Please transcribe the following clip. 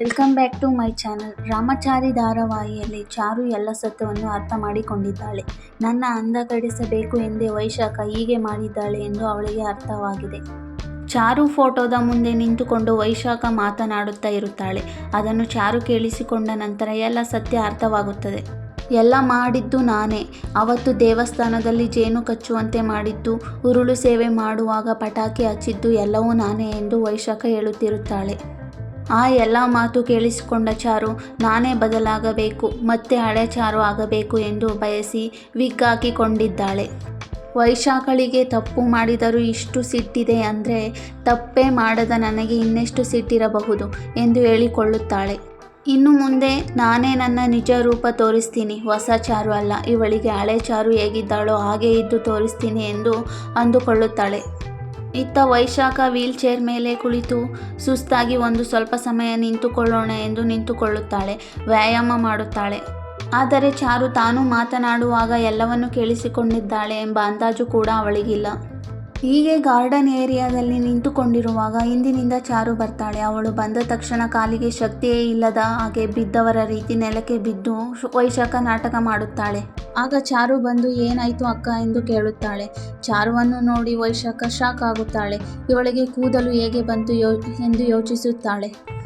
Welcome back to my channel. Ramachari ಧಾರಾವಾಹಿಯಲ್ಲಿ Charu ಎಲ್ಲ ಸತ್ಯವನ್ನು ಅರ್ಥ ಮಾಡಿಕೊಂಡಿದ್ದಾಳೆ. ನನ್ನ ಅಂದ ಕಡಿಸಬೇಕು ಎಂದೇ ವೈಶಾಖ ಹೀಗೆ ಮಾಡಿದ್ದಾಳೆ ಎಂದು ಅವಳಿಗೆ ಅರ್ಥವಾಗಿದೆ. ಚಾರು ಫೋಟೋದ ಮುಂದೆ ನಿಂತುಕೊಂಡು ವೈಶಾಖ ಮಾತನಾಡುತ್ತಾ ಇರುತ್ತಾಳೆ. ಅದನ್ನು ಚಾರು ಕೇಳಿಸಿಕೊಂಡ ನಂತರ ಎಲ್ಲ ಸತ್ಯ ಅರ್ಥವಾಗುತ್ತದೆ. ಎಲ್ಲ ಮಾಡಿದ್ದು ನಾನೇ. ಅವತ್ತು ದೇವಸ್ಥಾನದಲ್ಲಿ ಜೇನು ಕಚ್ಚುವಂತೆ ಮಾಡಿದ್ದು, ಉರುಳು ಸೇವೆ ಮಾಡುವಾಗ ಪಟಾಕಿ ಹಚ್ಚಿದ್ದು ಎಲ್ಲವೂ ನಾನೇ ಎಂದು ವೈಶಾಖ ಹೇಳುತ್ತಿರುತ್ತಾಳೆ. ಆ ಎಲ್ಲ ಮಾತು ಕೇಳಿಸಿಕೊಂಡ ಚಾರು ನಾನೇ ಬದಲಾಗಬೇಕು, ಮತ್ತೆ ಹಳೆ ಚಾರು ಆಗಬೇಕು ಎಂದು ಬಯಸಿ ವಿಗ್ಗಾಕಿಕೊಂಡಿದ್ದಾಳೆ. ವೈಶಾಖಳಿಗೆ ತಪ್ಪು ಮಾಡಿದರೂ ಇಷ್ಟು ಸಿಟ್ಟಿದೆ ಅಂದರೆ ತಪ್ಪೇ ಮಾಡದ ನನಗೆ ಇನ್ನೆಷ್ಟು ಸಿಟ್ಟಿರಬಹುದು ಎಂದು ಹೇಳಿಕೊಳ್ಳುತ್ತಾಳೆ. ಇನ್ನು ಮುಂದೆ ನಾನೇ ನನ್ನ ನಿಜ ರೂಪ ತೋರಿಸ್ತೀನಿ, ಹೊಸ ಚಾರು ಅಲ್ಲ, ಇವಳಿಗೆ ಹಳೆ ಚಾರು ಹೇಗಿದ್ದಾಳೋ ಹಾಗೆ ಇದ್ದು ತೋರಿಸ್ತೀನಿ ಎಂದು ಅಂದುಕೊಳ್ಳುತ್ತಾಳೆ. ಇತ್ತ ವೈಶಾಖ ವೀಲ್ ಚೇರ್ ಮೇಲೆ ಕುಳಿತು ಸುಸ್ತಾಗಿ ಒಂದು ಸ್ವಲ್ಪ ಸಮಯ ನಿಂತುಕೊಳ್ಳೋಣ ಎಂದು ನಿಂತುಕೊಳ್ಳುತ್ತಾಳೆ, ವ್ಯಾಯಾಮ ಮಾಡುತ್ತಾಳೆ. ಆದರೆ ಚಾರು ತಾನು ಮಾತನಾಡುವಾಗ ಎಲ್ಲವನ್ನು ಕೇಳಿಸಿಕೊಂಡಿದ್ದಾಳೆ ಎಂಬ ಅಂದಾಜು ಕೂಡ ಅವಳಿಗಿಲ್ಲ. ಹೀಗೆ ಗಾರ್ಡನ್ ಏರಿಯಾದಲ್ಲಿ ನಿಂತುಕೊಂಡಿರುವಾಗ ಹಿಂದಿನಿಂದ ಚಾರು ಬರ್ತಾಳೆ. ಅವಳು ಬಂದ ತಕ್ಷಣ ಕಾಲಿಗೆ ಶಕ್ತಿಯೇ ಇಲ್ಲದ ಹಾಗೆ ಬಿದ್ದವರ ರೀತಿ ನೆಲಕ್ಕೆ ಬಿದ್ದು ವೈಶಾಖ ನಾಟಕ ಮಾಡುತ್ತಾಳೆ. ಆಗ ಚಾರು ಬಂದು, ಏನಾಯ್ತು ಅಕ್ಕ? ಎಂದು ಕೇಳುತ್ತಾಳೆ. ಚಾರುವನ್ನು ನೋಡಿ ವೈಶಾಖ ಶಾಕ್ ಆಗುತ್ತಾಳೆ. ಇವಳಿಗೆ ಕೂದಲು ಹೇಗೆ ಬಂತು ಯೋ, ಎಂದು ಯೋಚಿಸುತ್ತಾಳೆ.